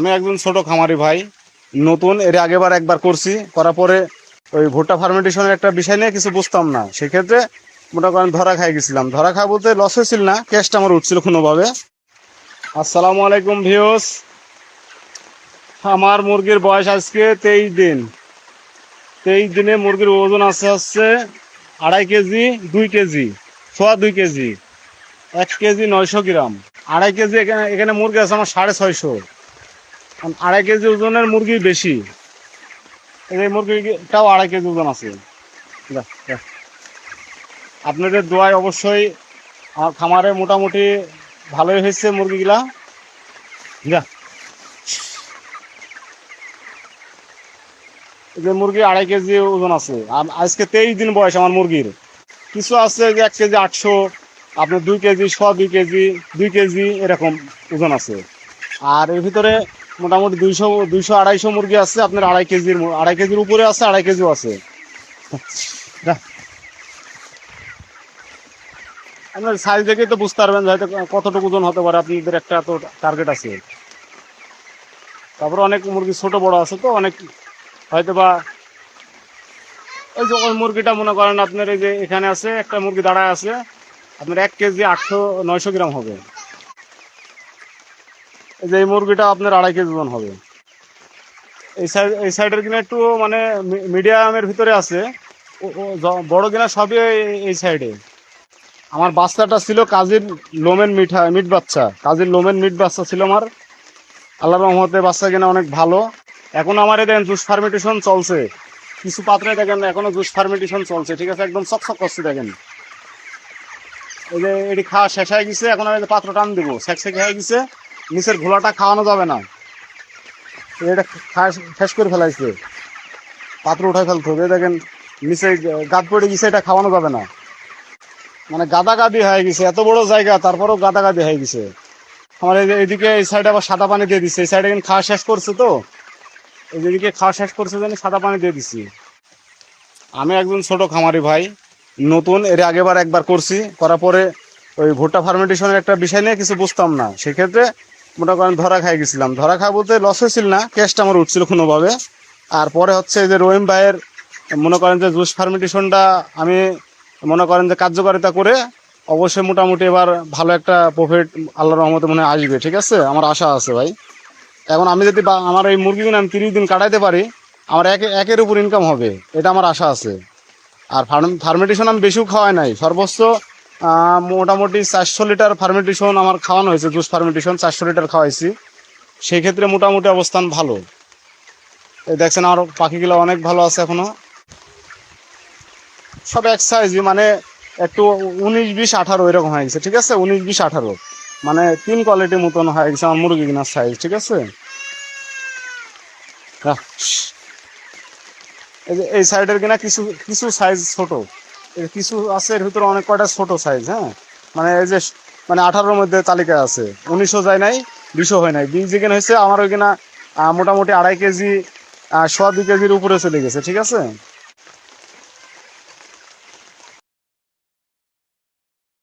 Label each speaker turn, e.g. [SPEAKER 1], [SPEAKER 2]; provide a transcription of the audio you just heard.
[SPEAKER 1] আমি একজন ছোট খামারি ভাই, নতুন, এর আগেবার একবার করছি, করার পরে ওই ভুট্টা ফার্মেন্টেশনের একটা বিষয় নিয়ে কিছু বুঝতাম না। সেক্ষেত্রে মোটা করেন ধরা খাই গেছিলাম। ধরা খাই বলতে লস হয়েছিল না ক্যাশটা আমার উঠছিল কোনোভাবে। আসসালামু আলাইকুম ভিউস আমার মুরগির বয়স আজকে তেইশ দিন। তেইশ দিনে মুরগির ওজন আছে হচ্ছে আড়াই কেজি, দুই কেজি, সোয়া দুই কেজি। এক কেজি নয়শো গ্রাম। আড়াই কেজি এখানে এখানে মুরগি আছে আমার সাড়ে ছয়শো। আড়াই কেজি ওজনের মুরগি বেশি। এই মুরগিটাও আড়াই কেজি ওজন আছে। আপনাদের দোয়ায় অবশ্যই আমার খামারে মোটামুটি ভালোই হয়েছে মুরগিগুলা। যা। যে মুরগি আড়াই কেজি ওজন আছে। আজকে তেইশ দিন বয়স আমার মুরগির। কিছু আছে যে এক কেজি আটশো, আপনার দুই কেজি ছ দুই কেজি দুই কেজি এরকম ওজন আছে। আর এর ভিতরে মোটামুটি দুইশো দুইশো আড়াইশো মুরগি আছে, আপনার আড়াই কেজির আড়াই কেজির উপরে আছে, আড়াই কেজিও আছে। আপনার সাইজ দেখেই তো বুঝতে পারবেন হয়তো কতটুকু ওজন হতে পারে, আপনাদের একটা তো টার্গেট আছে। তারপরে অনেক মুরগি ছোট, বড় আছে তো, অনেক হয়তো বা ওই যে ওই মুরগিটা মনে করেন আপনার এই যে এখানে আছে, একটা মুরগি দাঁড়ায় আছে, আপনার এক কেজি আটশো, নয়শো গ্রাম হবে। যে এই মুরগিটা আপনার আড়াই কেজি ওজন হবে। এই সাইড এই সাইডের কিনা একটু মানে মিডিয়ামের ভিতরে আছে। বড় কিনা সবই এই- সাইডে। আমার বাচ্চাটা ছিল কাজীর লোমেন মিঠা, মিট বাচ্চা। কাজীর লোমেন মিট বাচ্চা ছিল আমার। আল্লাহ রহমতে বাচ্চা কিনা অনেক ভালো। এখন আমার দেখেন জুস ফার্মেন্টেশন চলছে। কিছু পাত্রে দেখেন, এখনও জুস ফার্মেন্টেশন চলছে। ঠিক আছে, একদম চকচক করছে দেখেন। এই যে এটি খাওয়া শেষ হয়ে গেছে, এখন আমি পাত্র টান দেবো। সেক হয়ে গেছে। নিচের ঘোলাটা খাওয়ানো যাবে না। এটা শেষ করে ফেলাইছে। পাত্র উঠায় ফেলতে হবে। দেখেন, নিচে গাদ পড়ে গেছে, এটা খাওয়ানো যাবে না। মানে গাদা গাদি হয়ে গেছে, এত বড় জায়গা, তারপরেও গাদা গাদি হয়ে গেছে। আমার এদিকে এই সাইডে আবার সাদা পানি দিয়ে দিচ্ছে এই সাইডে কিন্তু খাওয়া শেষ করছে তো। এই যেদিকে খাওয়া শেষ করছে জানি সাদা পানি দিয়ে দিচ্ছি আমি একজন ছোট খামারি ভাই, নতুন, এর আগেবার একবার করছি। করার পরে ওই ভুট্টা ফার্মেন্টেশনের একটা বিষয় নিয়ে কিছু বুঝতাম না। সেক্ষেত্রে মোটা করেন ধরা খাই গেছিলাম। ধরা খাই বলতে লস হয়েছিল না ক্যাশটা আমার উঠছিল কোনোভাবে। আর পরে হচ্ছে যে রহিম ভাইয়ের মনে করেন যে জুস ফার্মেন্টেশনটা আমি মনে করেন যে কার্যকারিতা করে অবশ্যই মোটামুটি এবার ভালো একটা প্রফিট আল্লাহর রহমতে মনে আসবে, ঠিক আছে? আমার আশা আছে ভাই। এখন আমি যদি আমার এই মুরগিগুলো আমি তিরিশ দিন কাটাইতে পারি, আমার এক একের উপর ইনকাম হবে, এটা আমার আশা আছে। আর ফার্ম ফার্মেন্টেশন আমি বেশিও খাওয়াই নাই, সর্বোচ্চ মোটামুটি চারশো লিটার ফার্মেন্টেশন আমার খাওয়ানো হয়েছে জুস ফার্মেন্টেশন চারশো লিটার খাওয়াইছি। সেই ক্ষেত্রে মোটামুটি অবস্থান ভালো। এই দেখছেন আমার পাখিগুলো অনেক ভালো আছে এখনও। সব এক সাইজই মানে একটু উনিশ বিশ আঠারো এরকম হয়ে গেছে, ঠিক আছে? উনিশ বিশ আঠারো। মানে তিন কোয়ালিটির মতন হয়ে গেছে আমার মুরগি কিনার সাইজ ঠিক আছে। এই যে এই সাইডের কিনা কিছু কিছু সাইজ ছোট। কিছু আছে এর ভিতরে অনেক কয়টা ছোট সাইজ হ্যাঁ? মানে এই যে মানে আঠারোর মধ্যে তালিকা আছে। উনিশশো যায় নাই, দুশো হয় নাই। বিশ যেখানে হয়েছে, আমার ওইখানে মোটামুটি আড়াই কেজি সোয়া দুই কেজির উপরে চলে গেছে, ঠিক আছে?